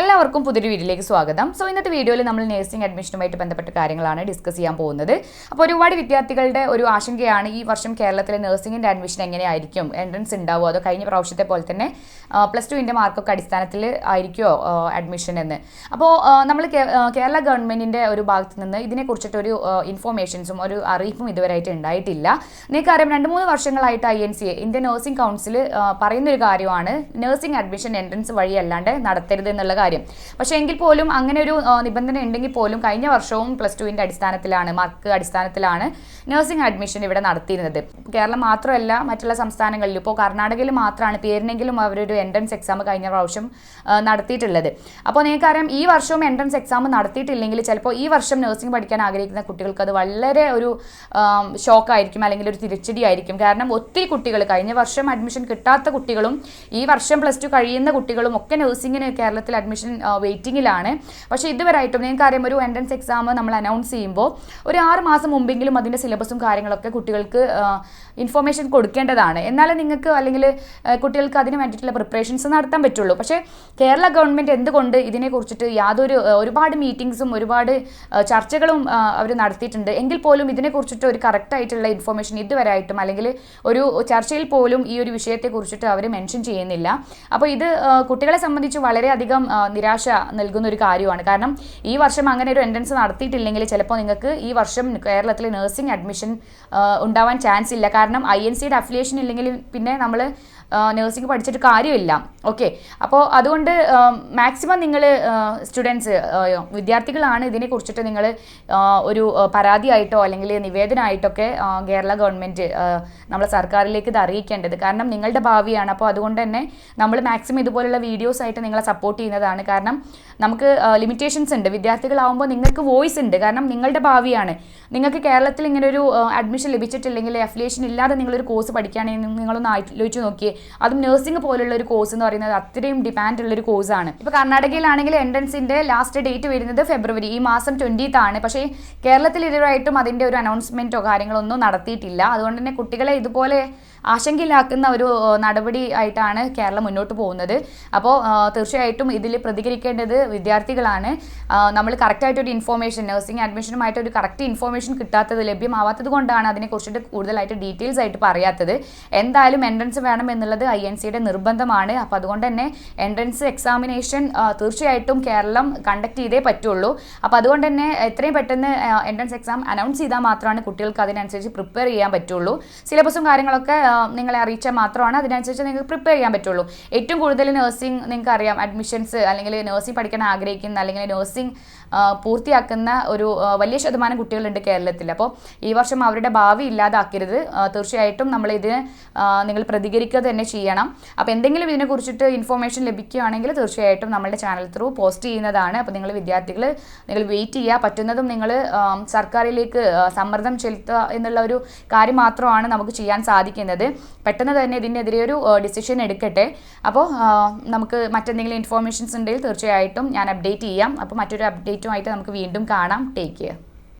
എല്ലാവർക്കും പുതിയൊരു വീഡിയോയിലേക്ക് സ്വാഗതം. സോ ഇന്നത്തെ വീഡിയോയിൽ നമ്മൾ നഴ്സിംഗ് അഡ്മിഷനുമായിട്ട് ബന്ധപ്പെട്ട കാര്യങ്ങളാണ് ഡിസ്കസ് ചെയ്യാൻ പോകുന്നത്. അപ്പോൾ ഒരുപാട് വിദ്യാർത്ഥികളുടെ ഒരു ആശങ്കയാണ് ഈ വർഷം കേരളത്തിലെ നഴ്സിംഗിന്റെ അഡ്മിഷൻ എങ്ങനെയായിരിക്കും? എൻട്രൻസ് ഉണ്ടാവുമോ അതോ കഴിഞ്ഞ പ്രാവശ്യത്തെ പോലെ തന്നെ പ്ലസ് ടുവിന്റെ മാർക്കൊക്കെ അടിസ്ഥാനത്തിൽ ആയിരിക്കുമോ അഡ്മിഷൻ എന്ന്? അപ്പോൾ നമ്മൾ കേരള ഗവൺമെന്റിന്റെ ഒരു ഭാഗത്ത് നിന്ന് ഇതിനെക്കുറിച്ചിട്ടൊരു ഇൻഫോർമേഷൻസും ഒരു അറിയിപ്പും ഇതുവരെയായിട്ട് ഉണ്ടായിട്ടില്ല. നിങ്ങൾക്കറിയാം രണ്ട് മൂന്ന് വർഷങ്ങളായിട്ട് I N C Indian nursing council പറയുന്നൊരു കാര്യമാണ് നഴ്സിംഗ് അഡ്മിഷൻ എൻട്രൻസ് വഴിയല്ലാണ്ട് നടത്തരുത് എന്നുള്ള കാര്യം. പക്ഷേ എങ്കിൽ പോലും അങ്ങനെ ഒരു നിബന്ധന ഉണ്ടെങ്കിൽ പോലും കഴിഞ്ഞ വർഷവും പ്ലസ് ടുവിന്റെ അടിസ്ഥാനത്തിലാണ് മാർക്ക് അടിസ്ഥാനത്തിലാണ് നഴ്സിംഗ് അഡ്മിഷൻ ഇവിടെ നടത്തിയിരുന്നത്. കേരളം മാത്രമല്ല മറ്റുള്ള സംസ്ഥാനങ്ങളിലും ഇപ്പോൾ കർണാടകയിൽ മാത്രമാണ് പേരിനെങ്കിലും അവരൊരു എൻട്രൻസ് എക്സാം കഴിഞ്ഞ പ്രാവശ്യം നടത്തിയിട്ടുള്ളത്. അപ്പോൾ നിങ്ങൾക്കറിയാം ഈ വർഷവും എൻട്രൻസ് എക്സാം നടത്തിയിട്ടില്ലെങ്കിൽ ചിലപ്പോൾ ഈ വർഷം നഴ്സിംഗ് പഠിക്കാൻ ആഗ്രഹിക്കുന്ന കുട്ടികൾക്ക് അത് വളരെ ഒരു ഷോക്കായിരിക്കും അല്ലെങ്കിൽ ഒരു തിരിച്ചടി ആയിരിക്കും. കാരണം ഒത്തിരി കുട്ടികൾ കഴിഞ്ഞ വർഷം അഡ്മിഷൻ കിട്ടാത്ത കുട്ടികളും ഈ വർഷം പ്ലസ് ടു കഴിയുന്ന കുട്ടികളും ഒക്കെ നഴ്സിംഗിന് കേരളത്തിൽ അഡ്മിഷൻ വെയിറ്റിംഗിലാണ് പക്ഷേ ഇതുവരായിട്ടും നിങ്ങൾക്കറിയാം ഒരു എൻട്രൻസ് എക്സാം നമ്മൾ അനൗൺസ് ചെയ്യുമ്പോൾ ഒരു ആറ് മാസം മുമ്പെങ്കിലും അതിന്റെ സിലബസും കാര്യങ്ങളൊക്കെ കുട്ടികൾക്ക് ഇൻഫർമേഷൻ കൊടുക്കേണ്ടതാണ്. എന്നാലേ നിങ്ങൾക്ക് അല്ലെങ്കിൽ കുട്ടികൾക്ക് അതിന് വേണ്ടിയിട്ടുള്ള പ്രിപ്പറേഷൻസ് നടത്താൻ പറ്റുള്ളൂ. പക്ഷേ കേരള ഗവൺമെന്റ് എന്തുകൊണ്ട് ഇതിനെക്കുറിച്ചിട്ട് യാതൊരു ഒരുപാട് മീറ്റിംഗ്സും ഒരുപാട് ചർച്ചകളും അവർ നടത്തിയിട്ടുണ്ട്. എങ്കിൽ പോലും ഇതിനെക്കുറിച്ചിട്ട് ഒരു കറക്റ്റായിട്ടുള്ള ഇൻഫർമേഷൻ ഇതുവരെയായിട്ടും അല്ലെങ്കിൽ ഒരു ചർച്ചയിൽ പോലും ഈ ഒരു വിഷയത്തെക്കുറിച്ചിട്ട് അവർ മെൻഷൻ ചെയ്യുന്നില്ല. അപ്പോൾ ഇത് കുട്ടികളെ സംബന്ധിച്ച് വളരെയധികം നിരാശ നൽകുന്ന ഒരു കാര്യമാണ്. കാരണം ഈ വർഷം അങ്ങനെ ഒരു എൻട്രൻസ് നടത്തിയിട്ടില്ലെങ്കിൽ ചിലപ്പോൾ നിങ്ങൾക്ക് ഈ വർഷം കേരളത്തിലെ നഴ്സിംഗ് അഡ്മിഷൻ ഉണ്ടാവാൻ ചാൻസ് ഇല്ല. കാരണം ഐ എൻ സിയുടെ അഫിലിയേഷൻ ഇല്ലെങ്കിൽ പിന്നെ നമ്മൾ നഴ്സിംഗ് പഠിച്ചിട്ട് കാര്യമില്ല. ഓക്കെ അപ്പോൾ അതുകൊണ്ട് മാക്സിമം നിങ്ങൾ സ്റ്റുഡൻസ് വിദ്യാർത്ഥികളാണ് ഇതിനെക്കുറിച്ചിട്ട് നിങ്ങൾ ഒരു പരാതി പരാതിയായിട്ടോ അല്ലെങ്കിൽ നിവേദനമായിട്ടൊക്കെ കേരള ഗവൺമെന്റ് നമ്മളെ സർക്കാരിലേക്ക് ഇത് അറിയിക്കേണ്ടത്. കാരണം നിങ്ങളുടെ ഭാവിയാണ്. അപ്പോൾ അതുകൊണ്ട് തന്നെ നമ്മൾ മാക്സിമം ഇതുപോലുള്ള വീഡിയോസ് ആയിട്ട് നിങ്ങളെ സപ്പോർട്ട് ചെയ്യുന്നതാണ് കാരണം നമുക്ക് ലിമിറ്റേഷൻസ് ഉണ്ട്. വിദ്യാർത്ഥികളാവുമ്പോൾ നിങ്ങൾക്ക് വോയിസ് ഉണ്ട്. കാരണം നിങ്ങളുടെ ഭാവിയാണ്. നിങ്ങൾക്ക് കേരളത്തിൽ ഇങ്ങനെ ഒരു അഡ്മിഷൻ ലഭിച്ചിട്ടില്ലെങ്കിൽ അഫിലിയേഷൻ ഇല്ലാതെ നിങ്ങളൊരു കോഴ്സ് പഠിക്കുകയാണെങ്കിൽ നിങ്ങളൊന്ന് ആലോചിച്ച് നോക്കിയേ. അതും നഴ്സിംഗ് പോലുള്ള ഒരു കോഴ്സ് എന്ന് പറയുന്നത് അത്രയും ഡിമാൻഡ് ഉള്ള ഒരു കോഴ്സാണ് ഇപ്പോൾ കർണാടകയിലാണെങ്കിൽ എൻട്രൻസിന്റെ ലാസ്റ്റ് ഡേറ്റ് വരുന്നത് ഫെബ്രുവരി ഈ മാസം ട്വന്റീത്ത് ആണ്. പക്ഷേ കേരളത്തിൽ ഇതുവരായിട്ടും അതിന്റെ ഒരു അനൗൺസ്മെന്റോ കാര്യങ്ങളോ ഒന്നും നടത്തിയിട്ടില്ല. അതുകൊണ്ട് തന്നെ കുട്ടികളെ ഇതുപോലെ ആശങ്കയിലാക്കുന്ന ഒരു നടപടി ആയിട്ടാണ് കേരളം മുന്നോട്ട് പോകുന്നത്. അപ്പോൾ തീർച്ചയായിട്ടും ഇതിൽ പ്രതികരിക്കേണ്ടത് വിദ്യാർത്ഥികളാണ്. നമ്മൾ കറക്റ്റായിട്ടൊരു ഇൻഫോർമേഷൻ നഴ്സിംഗ് അഡ്മിഷനുമായിട്ട് ഒരു കറക്റ്റ് ഇൻഫോർമേഷൻ കിട്ടാത്തത് ലഭ്യമാവാത്തത് കൊണ്ടാണ് അതിനെക്കുറിച്ചിട്ട് കൂടുതലായിട്ട് ഡീറ്റെയിൽസ് ആയിട്ട് പറയാത്തത്. എന്തായാലും എൻട്രൻസ് വേണം എന്നുള്ളത് ഐ എൻ സിയുടെ നിർബന്ധമാണ്. അപ്പോൾ അതുകൊണ്ട് തന്നെ എൻട്രൻസ് എക്സാമിനേഷൻ തീർച്ചയായിട്ടും കേരളം കണ്ടക്ട് ചെയ്തേ പറ്റുള്ളൂ. അപ്പോൾ അതുകൊണ്ട് തന്നെ എത്രയും പെട്ടെന്ന് എൻട്രൻസ് എക്സാം അനൗൺസ് ചെയ്താൽ മാത്രമാണ് കുട്ടികൾക്ക് അതിനനുസരിച്ച് പ്രിപ്പയർ ചെയ്യാൻ പറ്റുള്ളൂ. സിലബസും കാര്യങ്ങളൊക്കെ നിങ്ങളെ അറിയിച്ചാൽ മാത്രമാണ് അതിനനുസരിച്ച് നിങ്ങൾക്ക് പ്രിപ്പയർ ചെയ്യാൻ പറ്റുള്ളൂ. ഏറ്റവും കൂടുതൽ നഴ്സിംഗ് നിങ്ങൾക്ക് അറിയാം. അഡ്മിഷൻസ് അല്ലെങ്കിൽ നഴ്സിംഗ് പഠിക്കാൻ ആഗ്രഹിക്കുന്ന അല്ലെങ്കിൽ നഴ്സിംഗ് പൂർത്തിയാക്കുന്ന ഒരു വലിയ ശതമാനം കുട്ടികളുണ്ട് കേരളത്തിൽ. അപ്പോൾ ഈ വർഷം അവരുടെ ഭാവി ഇല്ലാതാക്കരുത്. തീർച്ചയായിട്ടും നമ്മൾ ഇതിന് നിങ്ങൾ പ്രതികരിക്കുക തന്നെ ചെയ്യണം. അപ്പോൾ എന്തെങ്കിലും ഇതിനെക്കുറിച്ചിട്ട് ഇൻഫോർമേഷൻ ലഭിക്കുകയാണെങ്കിൽ തീർച്ചയായിട്ടും നമ്മുടെ ചാനൽ ത്രൂ പോസ്റ്റ് ചെയ്യുന്നതാണ്. അപ്പോൾ നിങ്ങൾ വിദ്യാർത്ഥികൾ നിങ്ങൾ വെയിറ്റ് ചെയ്യുക. പറ്റുന്നതും നിങ്ങൾ സർക്കാരിലേക്ക് സമ്മർദ്ദം ചെലുത്തുക എന്നുള്ള ഒരു കാര്യം മാത്രമാണ് നമുക്ക് ചെയ്യാൻ സാധിക്കുന്നത്. പെട്ടെന്ന് തന്നെ ഇതിനെതിരെ ഒരു ഡിസിഷൻ എടുക്കട്ടെ. അപ്പോൾ നമുക്ക് മറ്റെന്തെങ്കിലും ഇൻഫോർമേഷൻസ് ഉണ്ടെങ്കിൽ തീർച്ചയായിട്ടും ഞാൻ അപ്ഡേറ്റ് ചെയ്യാം. അപ്പോൾ മറ്റൊരു അപ്ഡേറ്റുമായിട്ട് നമുക്ക് വീണ്ടും കാണാം. Take care